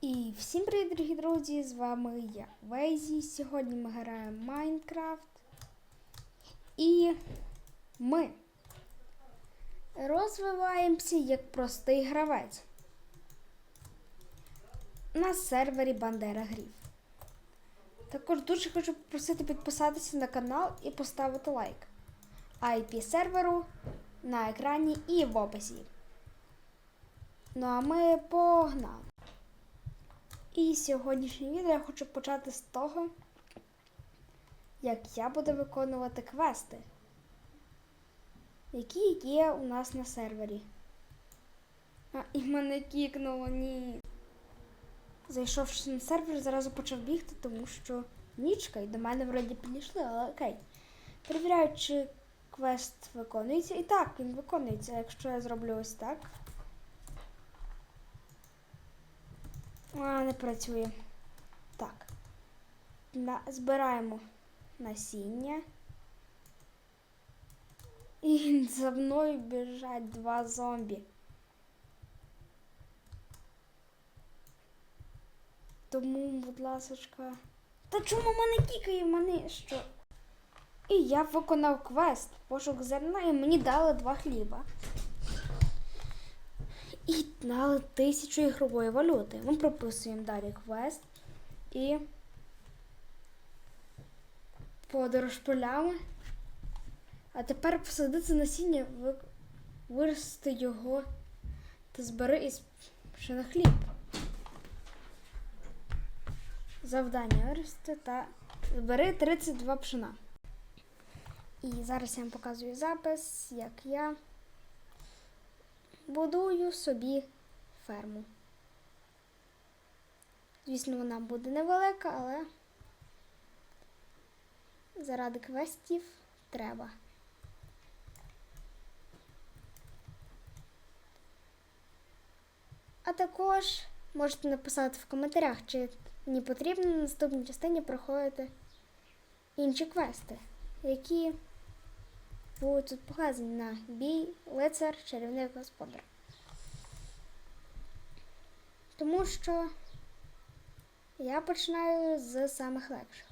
І всім привіт, дорогі друзі! З вами я, Вейзі. Сьогодні ми граємо Майнкрафт. І ми розвиваємося як простий гравець на сервері Бандера Грів. Також дуже хочу попросити підписатися на канал і поставити лайк. IP серверу на екрані і в описі. Ну а ми погнали! І сьогоднішнє відео я хочу почати з того, як я буду виконувати квести, які є у нас на сервері. А, і мене кікнуло, ні. Зайшовши на сервер, зразу почав бігти, тому що нічка і до мене вроді підійшли, але окей. Перевіряю, чи квест виконується. І так, він виконується, якщо я зроблю ось так. А, не працює. Так. На, збираємо насіння. І за мною біжать два зомбі. Тому, будь ласочка. Та чому мене кікає? Мене що? І я виконав квест пошук зерна і мені дали два хліба. І дали тисячу ігрової валюти. Ми прописуємо далі квест і подорож полями. А тепер посадити насіння, вирости його та збери із пшена хліб. Завдання вирости та збери 32 пшена. І зараз я вам показую запис, як я будую собі ферму. Звісно, вона буде невелика, але заради квестів треба. А також можете написати в коментарях, чи мені потрібно на наступній частині проходити інші квести, які будуть тут показані на бій, лицар, чарівник господар. Тому що я починаю з самих легших.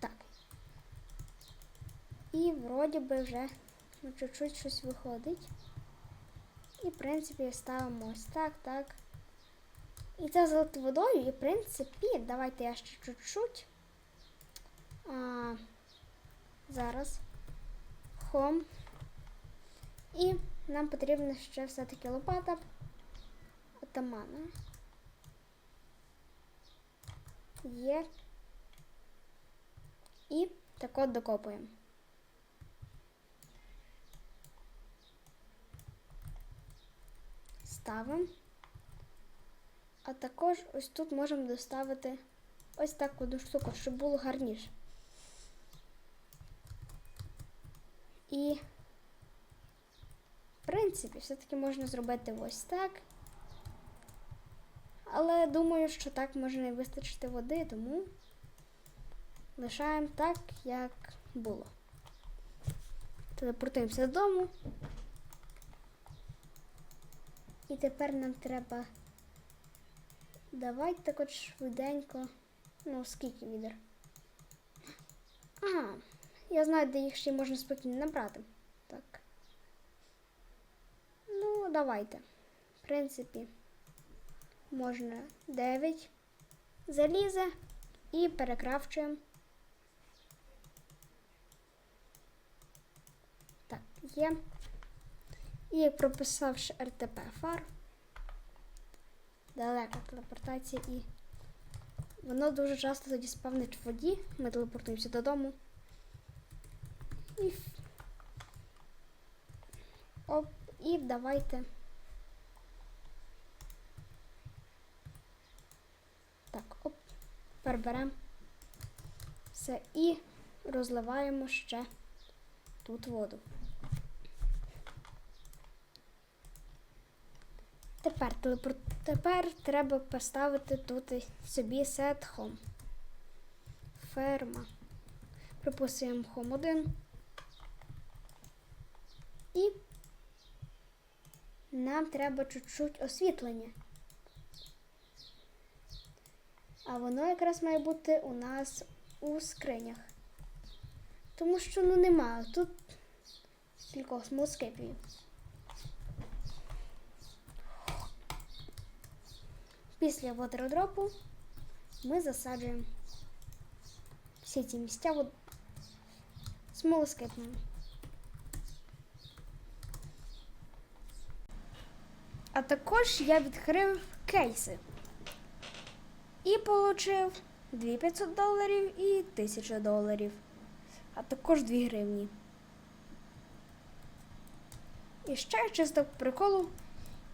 Так. І вроді би вже ну, чуть-чуть щось виходить. І, в принципі, ставимо ось так, так. І це залити водою, і в принципі, давайте я ще чуть-чуть. А, зараз. Хом. І нам потрібна ще все-таки лопата атамана. Є. І так от докопуємо. Ставимо. А також ось тут можемо доставити ось таку штуку, щоб було гарніше. І, в принципі, все-таки можна зробити ось так. Але думаю, що так може не вистачити води, тому лишаємо так, як було. Телепортуємося додому. І тепер нам треба. Давайте так от швиденько. Ну, скільки відер? Ага, я знаю, де їх ще можна спокійно набрати. Так. Ну, давайте. В принципі, можна 9 заліза і перекрафчуємо. Так, є. І прописавши РТП фар. Далека телепортація і воно дуже часто тоді спавнить в воді. Ми телепортуємося додому. І Оп, і давайте. Так, оп, переберемо все і розливаємо ще тут воду. Тепер, телепорт... Тепер треба поставити тут собі set home. Ферма. Приписуємо home 1. І нам треба чуть-чуть освітлення. А воно якраз має бути у нас у скринях. Тому що ну немає. Тут кількох смолоскипів. Після водородропу ми засаджуємо всі ці місця смолоскипами. А також я відкрив кейси і отримав 2500 доларів і 1000 доларів, а також 2 гривні. І ще чисто приколу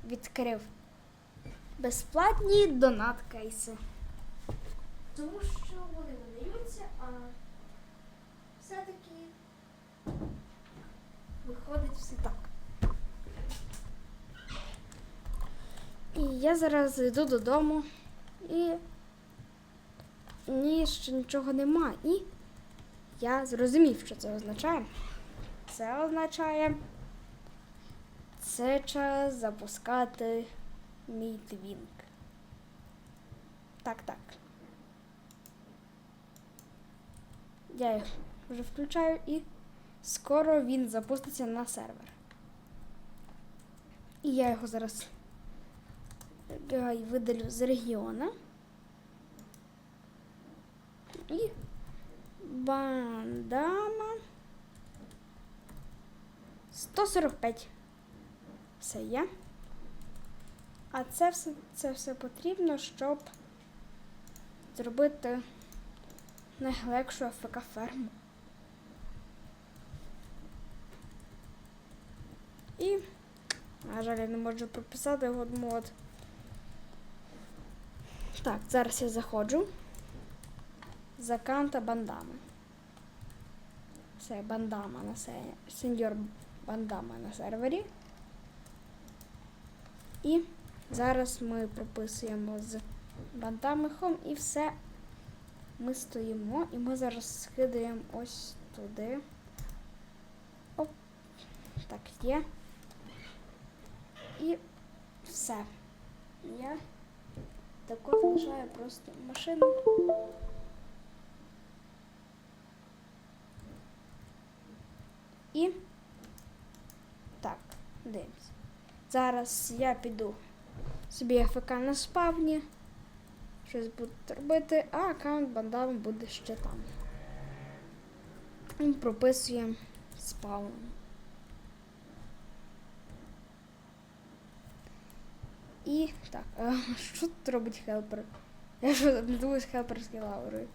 відкрив безплатні донат кейси. Тому що вони видаються, а все-таки виходить все так. І я зараз йду додому і ні, ще нічого нема. І я зрозумів, що це означає. Це означає це час запускати мій твінк. Так, так. Я його вже включаю і скоро він запуститься на сервер. І я його зараз Гай видалю з регіона. І бандама 145. Все є. А це все, це все потрібно, щоб зробити найлегшу АФК ферму. І, на жаль, я не можу прописати його мод. Так, зараз я заходжу. з аккаунта бандами. Все, бандама на сервері. Сеньор бандама на сервері. І зараз ми прописуємо з бандами хом і все. Ми стоїмо і ми зараз скидаємо ось туди. Оп. Так, є. І все. Я також лишаю просто машину. І так, дивимось. Зараз я піду собі АФК на спавні. Щось буду робити, а аккаунт бандами буде ще там. Прописуємо спаун. І так, а, що тут робить хелпер? Я що не думаю з хелперською лаурою.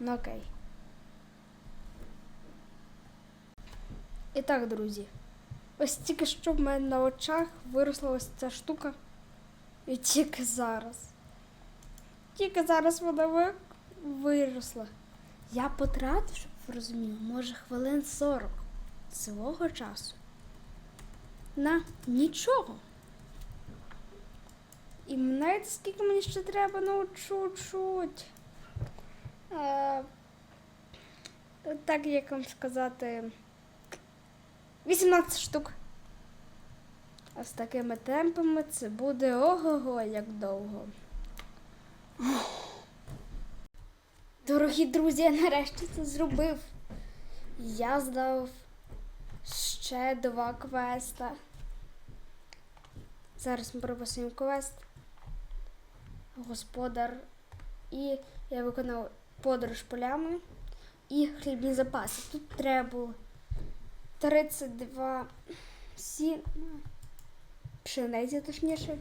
Ну окей. І так, друзі. Ось тільки що в мене на очах виросла ось ця штука. І тільки зараз. Тільки зараз вона виросла. Я потратив, щоб ви розуміли, може хвилин 40 свого часу. На нічого. І мене скільки мені ще треба, ну чуть-чуть. Е, так як вам сказати. 18 штук. А з такими темпами це буде ого-го, як довго. Дорогі друзі, я нарешті це зробив. Я здав ще два квеста. Зараз ми прописуємо квест. Господар. І я виконав подорож полями і хлібні запаси. Тут треба було 32 сі... пшениці, точніше.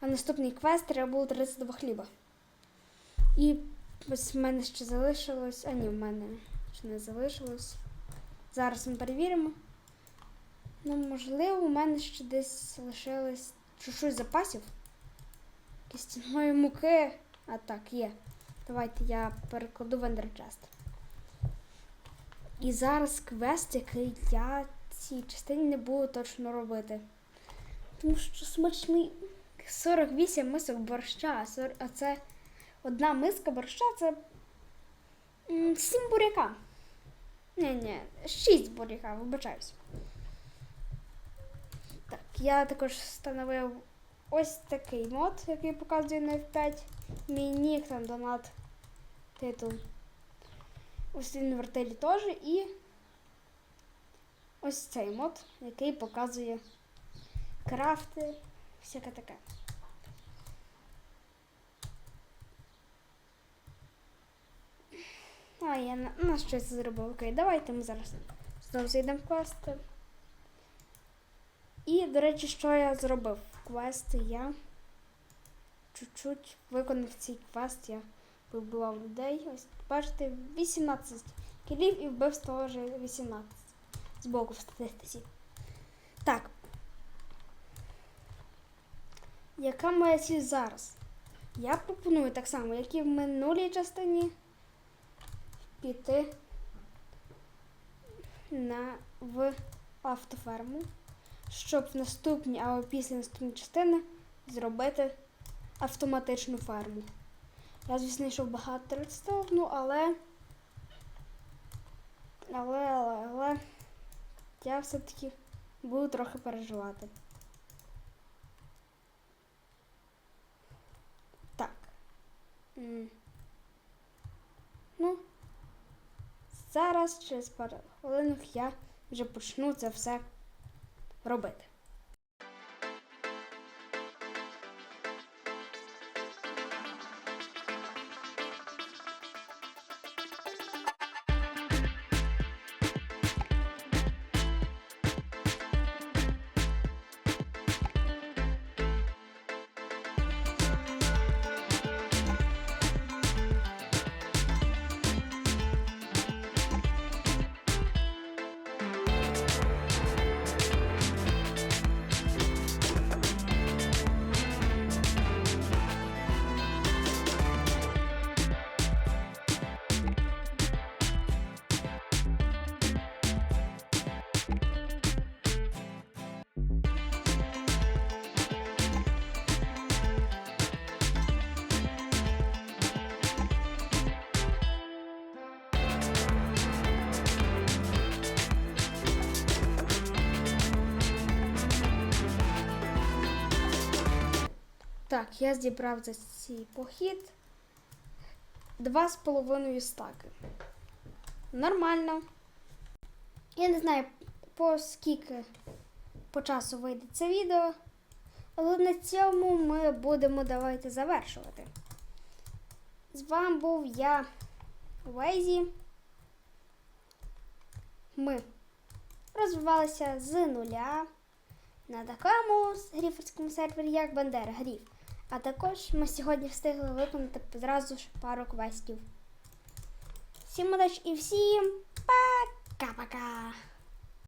А наступний квест треба було 32 хліба. І ось в мене ще залишилось. А ні, в мене ще не залишилось. Зараз ми перевіримо. Ну, можливо, у мене ще десь лишилось чуть-чуть запасів. Кістяної муки. А так, є. Давайте я перекладу в ендерчест. І зараз квест, який я цій частині не буду точно робити. Тому що смачний 48 мисок борща, а а це одна миска борща це 7 буряка. Ні, ні, 6 буряка, вибачаюсь. Я також встановив ось такий мод, який показує на F5. Мій нік, там донат, титул. Ось він вертелі теж і ось цей мод, який показує крафти, всяке таке. А, я на, на щось зробив. Окей, давайте ми зараз знову зайдемо в квести. І, до речі, що я зробив? Квести я чуть-чуть виконав цей квест, я вбивав людей. Ось бачите, 18 кілів і вбивство вже 18 з боку в статистиці. Так. Яка моя ціль зараз? Я пропоную так само, як і в минулій частині, піти на, в автоферму, щоб в наступній або після наступної частини зробити автоматичну ферму. Я, звісно, йшов багато редстоун, ну, але. Але, але, але я все-таки буду трохи переживати. Так. М. Ну, зараз через пару хвилин я вже почну це все робити. Так, я зібрав за цей похід два з половиною стаки. Нормально. Я не знаю, по скільки по часу вийде це відео, але на цьому ми будемо давайте завершувати. З вами був я, Вейзі. Ми розвивалися з нуля на такому гріферському сервері, як Бандера Гріф. А також ми сьогодні встигли виконати одразу ж пару квестів. Всім удачі і всім пока-пока!